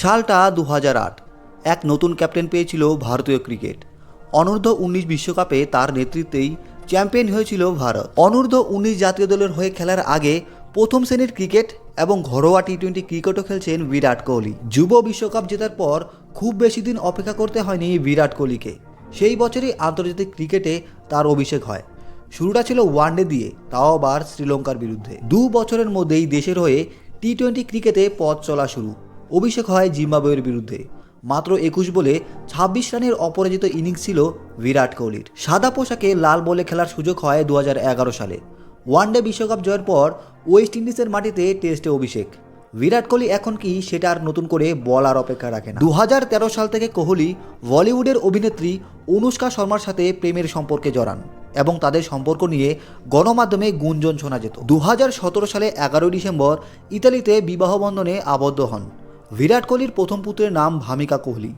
সালটা দু এক নতুন ক্যাপ্টেন পেয়েছিল ভারতীয় ক্রিকেট। অনূর্ধ্ব উনিশ বিশ্বকাপে তার নেতৃত্বেই চ্যাম্পিয়ন হয়েছিল ভারত। অনূর্ধ্ব উনিশ জাতীয় দলের হয়ে খেলার আগে প্রথম শ্রেণির ক্রিকেট এবং ঘরোয়া টি টোয়েন্টি ক্রিকেটও খেলছেন বিরাট কোহলি। যুব বিশ্বকাপ জেতার পর খুব বেশি দিন অপেক্ষা করতে হয়নি বিরাট কোহলিকে। সেই বছরই আন্তর্জাতিক ক্রিকেটে তার অভিষেক হয়। শুরুটা ছিল ওয়ানডে দিয়ে, তাও আবার শ্রীলঙ্কার বিরুদ্ধে। দু বছরের মধ্যেই দেশের হয়ে টি টোয়েন্টি ক্রিকেটে পথ চলা শুরু। অভিষেক হয় জিম্বাবুয়ের বিরুদ্ধে। মাত্র একুশ বলে ছাব্বিশ রানের অপরাজিত ইনিংস ছিল বিরাট কোহলির। সাদা পোশাকে লাল বলে খেলার সুযোগ হয় দু হাজার এগারো সালে। ওয়ানডে বিশ্বকাপ জয়ের পর ওয়েস্ট ইন্ডিজের মাটিতে টেস্টে অভিষেক। বিরাট কোহলি এখন কি সেটা আর নতুন করে বলার অপেক্ষা রাখে না। দু হাজার তেরো সাল থেকে কোহলি বলিউডের অভিনেত্রী অনুষ্কা শর্মার সাথে প্রেমের সম্পর্কে জড়ান এবং তাদের সম্পর্ক নিয়ে গণমাধ্যমে গুঞ্জন শোনা যেত। দু হাজার সতেরো সালে এগারোই ডিসেম্বর ইতালিতে বিবাহ বন্ধনে আবদ্ধ হন। বিরাট কোহলির প্রথম পুত্রের নাম ভামিকা কোহলি।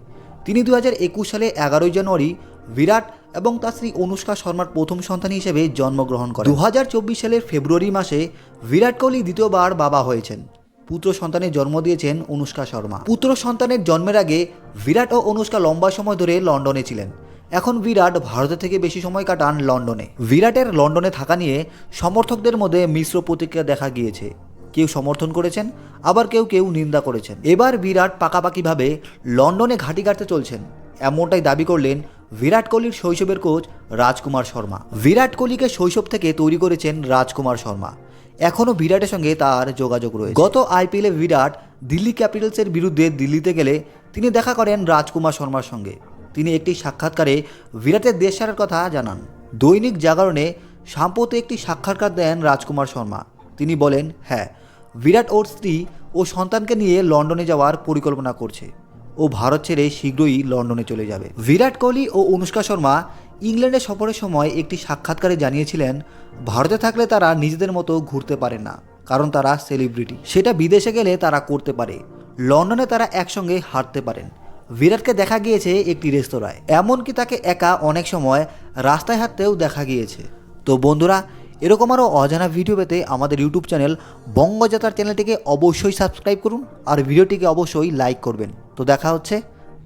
তিনি দু হাজার একুশ সালে এগারোই জানুয়ারি বিরাট এবং তার স্ত্রী অনুষ্কা শর্মার প্রথম সন্তান হিসেবে জন্মগ্রহণ করেন। দু হাজার চব্বিশ সালের ফেব্রুয়ারি মাসে বিরাট কোহলি দ্বিতীয়বার বাবা হয়েছেন। পুত্র সন্তানের জন্ম দিয়েছেন অনুষ্কা শর্মা। পুত্র সন্তানের জন্মের আগে বিরাট ও অনুষ্কা লম্বা সময় ধরে লন্ডনে ছিলেন। এখন বিরাট ভারতের থেকে বেশি সময় কাটান লন্ডনে। বিরাটের লন্ডনে থাকা নিয়ে সমর্থকদের মধ্যে মিশ্র প্রতিক্রিয়া দেখা গিয়েছে। কেউ সমর্থন করেছেন, আবার কেউ কেউ নিন্দা করেছেন। এবার বিরাট পাকাপাকিভাবে লন্ডনে ঘাঁটি কাটতে চলছেন। এমনটাই দাবি করলেন বিরাট কোহলির শৈশবের কোচ রাজকুমার শর্মা। বিরাট কোহলিকে শৈশব থেকে তৈরি করেছেন রাজকুমার শর্মা। এখনও বিরাটের সঙ্গে তার যোগাযোগ রয়েছে। গত আইপিএলে বিরাট দিল্লি ক্যাপিটালসের বিরুদ্ধে দিল্লিতে গেলে তিনি দেখা করেন রাজকুমার শর্মার সঙ্গে। তিনি একটি সাক্ষাৎকারে বিরাটের দেশ ছাড়ার কথা জানান। দৈনিক জাগরণে সাম্প্রতি একটি সাক্ষাৎকার দেন রাজকুমার শর্মা। তিনি বলেন হ্যাঁ বিরাট ওর স্ত্রী ও সন্তানকে নিয়ে লন্ডনে যাওয়ার পরিকল্পনা করছে। ও ভারত ছেড়ে শীঘ্রই লন্ডনে চলে যাবে। বিরাট কোহলি ও অনুষ্কা শর্মা ইংল্যান্ডে সফরের সময় একটি সাক্ষাৎকারে জানিয়েছিলেন, ভারতে থাকলে তারা নিজেদের মতো ঘুরতে পারে না, কারণ তারা সেলিব্রিটি। সেটা বিদেশে গেলে তারা করতে পারে। লন্ডনে তারা একসঙ্গে হাঁটতে পারেন। বিরাটকে দেখা গিয়েছে একটি রেস্তোরাঁয়। এমনকি তাকে একা অনেক সময় রাস্তায় হাঁটতেও দেখা গিয়েছে। তো বন্ধুরা এরকম আরও অজানা ভিডিও পেতে আমাদের ইউটিউব চ্যানেল বঙ্গযাত্রার চ্যানেলটিকে অবশ্যই সাবস্ক্রাইব করুন আর ভিডিওটিকে অবশ্যই লাইক করবেন। তো দেখা হচ্ছে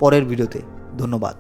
পরের ভিডিওতে ধন্যবাদ।